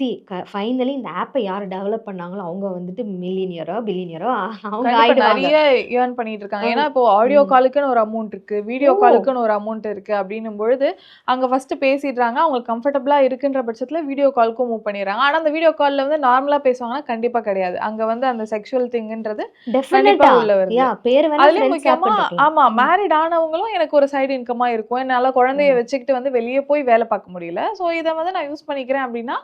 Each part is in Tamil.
சி க ஃபைனலி இந்த ஆப்பை யார் டெவலப் பண்ணாங்களோ அவங்க வந்துட்டு மில்லினியரோ பில்லினியரோ அவங்க கண்டிப்பா நிறைய ஏர்ன் பண்ணிட்டு இருக்காங்க. ஏன்னா இப்போ ஆடியோ. காலுக்குன்னு ஒரு அமௌண்ட் இருக்கு வீடியோ. காலுக்குன்னு ஒரு அமௌண்ட் இருக்கு அப்படின்னும் பொழுது அங்க ஃபர்ஸ்ட் பேசிடுறாங்க அவங்களுக்கு கம்ஃபர்டபுளா இருக்குன்ற பட்சத்துல வீடியோ காலுக்கும் மூவ் பண்ணிடுறாங்க ஆனா அந்த வீடியோ கால்ல வந்து நார்மலா பேசுவாங்கன்னா கண்டிப்பா கிடையாது அங்க வந்து அந்த செக்ஷுவல் திங்ன்றது டெஃபினட்டா உள்ள வருது. முக்கியமா ஆமா மேரிட் ஆனவங்களும் எனக்கு ஒரு சைடு இன்கமா இருக்கும் என்னால குழந்தைய. வச்சுக்கிட்டு வந்து வெளியே போய் வேலை பார்க்க முடியல சோ இதை வந்து நான் யூஸ் பண்ணிக்கிறேன் அப்படின்னா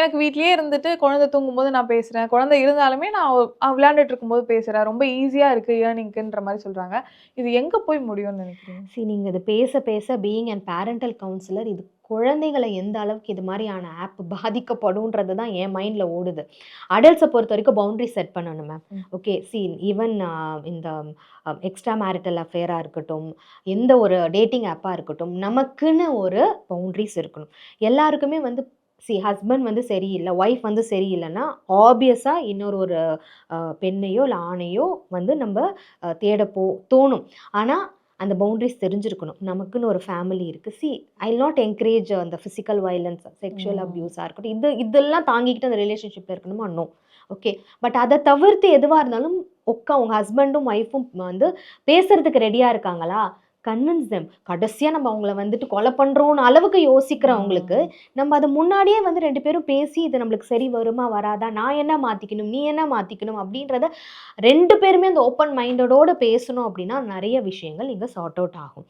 எனக்கு வீட்லயே இருந்துட்டு குழந்தை தூங்கும்போது நான் பேசுறேன். குழந்தை இருந்தாலுமே நான் விளையாண்டுட்டு இருக்கும்போது பேசுறேன். ரொம்ப ஈஸியா இருக்கு ஏர்னிங்க்குன்ற மாதிரி சொல்றாங்க. இது எங்க போய் முடியும்னு நினைக்கிறீங்க? சரி நீங்க இது பேச பேச பீயிங் அண்ட் பேரண்டல் கவுன்சிலர் இது குழந்தைகளை எந்த அளவுக்கு இது மாதிரியான ஆப் பாதிக்கப்படும்ன்றது தான் என் மைண்டில் ஓடுது. அடல்ட்ஸை பொறுத்த வரைக்கும் பவுண்டரி செட் பண்ணணும் மேம். ஓகே சி ஈவன் இந்த எக்ஸ்ட்ரா மேரிட்டல் அஃபேராக இருக்கட்டும் எந்த ஒரு டேட்டிங் ஆப்பாக இருக்கட்டும் நமக்குன்னு ஒரு பவுண்டரிஸ் இருக்கணும். எல்லாருக்குமே வந்து சி ஹஸ்பண்ட் வந்து சரியில்லை ஒய்ஃப் வந்து சரியில்லைன்னா ஆப்வியஸாக இன்னொரு ஒரு பெண்ணையோ இல்லை ஆணையோ வந்து நம்ம அஹ், தேட போ தோணும். ஆனால் அந்த பவுண்டரிஸ் தெரிஞ்சிருக்கணும். நமக்குன்னு ஒரு ஃபேமிலி இருக்குது சி ஐ நாட் என்கரேஜ் அந்த ஃபிசிக்கல் வயலன்ஸ் செக்ஷுவல். அப்யூஸாக இருக்கட்டும். இது இதெல்லாம் தாங்கிக்கிட்டு அந்த ரிலேஷன்ஷிப்பில் இருக்கணுமா? நோ ஓகே பட் அதை தவிர்த்து எதுவாக இருந்தாலும் உட்கா உங்கள் ஹஸ்பண்டும் ஒய்ஃபும் வந்து பேசுறதுக்கு ரெடியாக இருக்காங்களா? கன்வின்ஸ் தெம் கடைசியாக நம்ம அவங்கள வந்துட்டு கொலை பண்ணுறோன்னு அளவுக்கு யோசிக்கிறவங்களுக்கு நம்ம அதை முன்னாடியே வந்து ரெண்டு பேரும் பேசி இது நம்மளுக்கு சரி வருமா வராதா நான் என்ன மாற்றிக்கணும் நீ என்ன மாற்றிக்கணும் அப்படின்றத ரெண்டு பேருமே அந்த ஓப்பன் மைண்டடோட பேசணும் அப்படின்னா நிறைய விஷயங்கள் இங்கே சார்ட் அவுட் ஆகும்.